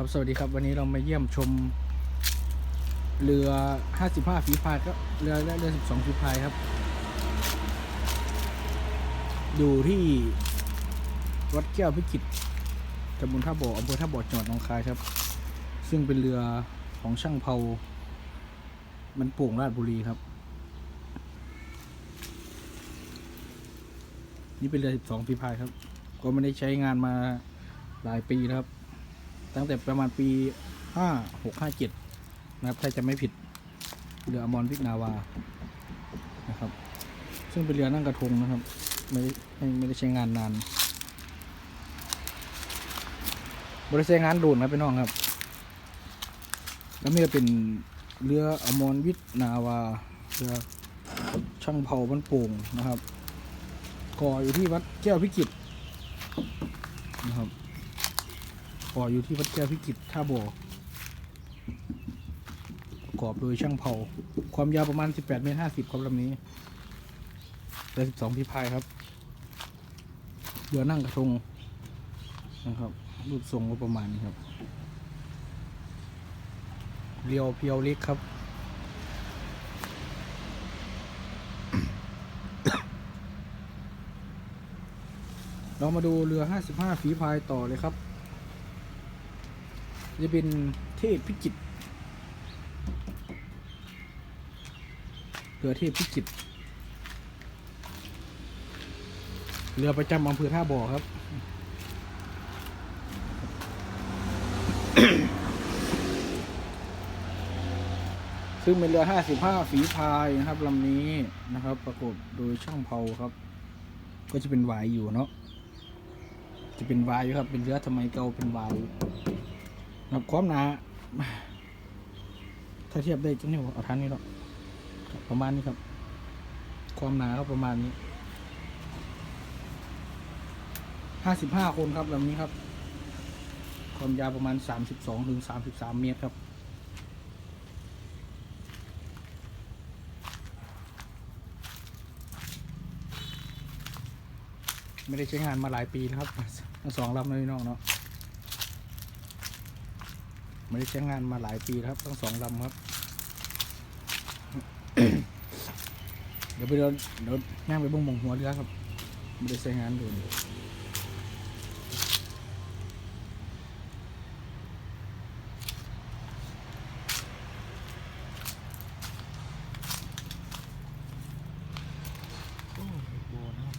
ครับสวัสดีครับวันนี้เรามาเยี่ยมชม เรือ 55 ฝีพายก็เรือและเรือ 12 ฝีพายครับ อยู่ที่วัดแก้วพิจิตรตำบลท่าบ่ออำเภอท่าบ่อจังหวัดหนองคายครับ ซึ่งเป็นเรือของช่างเผามันโป่งราชบุรีครับ นี่เป็นเรือ 12 ฝีพายครับ ก็ไม่ได้ใช้งานมาหลายปีแล้วครับ ตั้งแต่ประมาณปี5 6 5 7นะครับถ้าจะไม่ผิดเรืออมรวิกนาวานะครับ ซึ่งเป็นเรือนั่งกระทงนะครับ ไม่ได้ไม่ได้ใช้งานนานบริษัทงานโดนครับพี่น้องครับแล้วนี่ก็เป็นเรืออมรวิทนาวาเรือช่างเผาบ้านโป่งนะครับก่ออยู่ที่วัดแก้วพิจิตรนะครับ ก่ออยู่ที่วัดแก้วพิจิตรท่าบ่อประกอบโดยช่างเผา ความยาวประมาณ 18 เมตร 50ความลำนี้เรือ12พิพายครับเรือนั่งกระทงนะครับ รูปทรงก็ประมาณนี้ครับเรียวเพียวเล็กครับเรามาดูเรือ 55 ฝีพายต่อเลยครับ จะเป็นเทพพิจิตรเรือเทพพิจิตรเรือประจำอำเภอท่าบ่อครับซึ่งเป็นเรือ 55 ฝีพายนะครับลำนี้นะครับ ประกอบโดยช่างเผาครับ ก็จะเป็นวายอยู่เนาะจะเป็นวายอยู่ครับ เป็นเรือทำไมเก่าเป็นวายนะ ครับความหนาถ้าเทียบได้จะเนี่ยเอาทันนี้หรอกประมาณนี้ครับ ความหนาก็ประมาณนี้ห้าสิบห้าคนครับลำนี้ครับ ความยาวประมาณสามสิบสองถึงสามสิบสามเมตรครับไม่ได้ใช้งานมาหลายปีแล้วครับสองลำเลยพี่น้องเนาะ ไม่ได้ใช้งานมาหลายปีครับ ทั้งสองลำครับ เดี๋ยวไปเดินเดี๋ยวย่างไปบ่งบงหัวเรือครับ ไม่ได้ใช้งานโดนโอ้ยโบนะครับ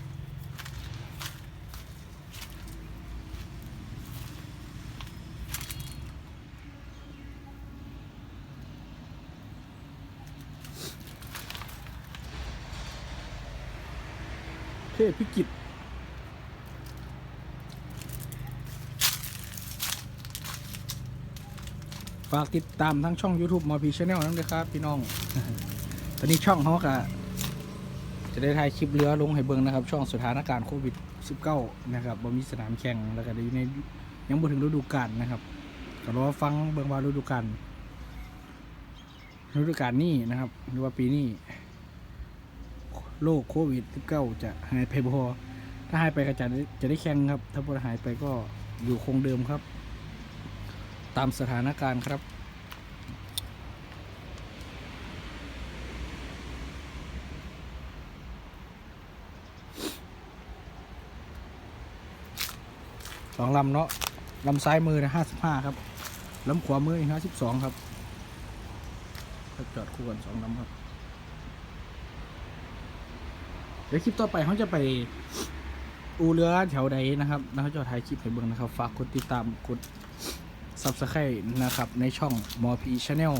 เทพพิจิตฝากติดตามทั้งช่อง YouTube มาพีชแนลนั่นเลยครับ พี่น้อง ตอนนี้ช่องเขาก็จะได้ถ่ายคลิปเรือลงให้เบิงนะครับ ช่องสถานการณ์โควิด 19 นะครับบ่มีสนามแข่งแล้วก็ได้อยู่ในยังบ่ถึงฤดูกาลนะครับก็รอฟังเบิงว่าฤดูกาลฤดูกาลนี้นะครับ หรือว่าปีนี้ โรคโควิด 19 จะหายไปบ่ถ้าหายไปก็จะจะได้แข่งครับ ถ้าบ่หายไปก็อยู่คงเดิมครับ ตามสถานการณ์ครับสองลำเนาะลำซ้ายมือนะห้าสิบห้าครับลำขวามือห้าสิบสองครับจอดคู่กันสองลำครับ เดี๋ยวคลิปต่อไปเขาจะไปอูเรือแถวใดนะครับแล้วเขาจะถ่ายคลิปให้เบิ่งนะครับ ฝากกดติดตามกด subscribe นะครับ ในช่องมอพีชาแนล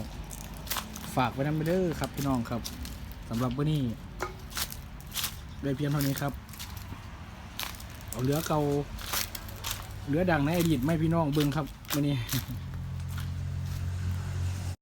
ฝากไว้นำเด้อครับพี่น้องครับสำหรับวันนี้ได้เพียงเท่านี้ครับ เอาเรือเก่าเรือดังในอดีตไม่พี่น้องเบิ่งครับวันนี้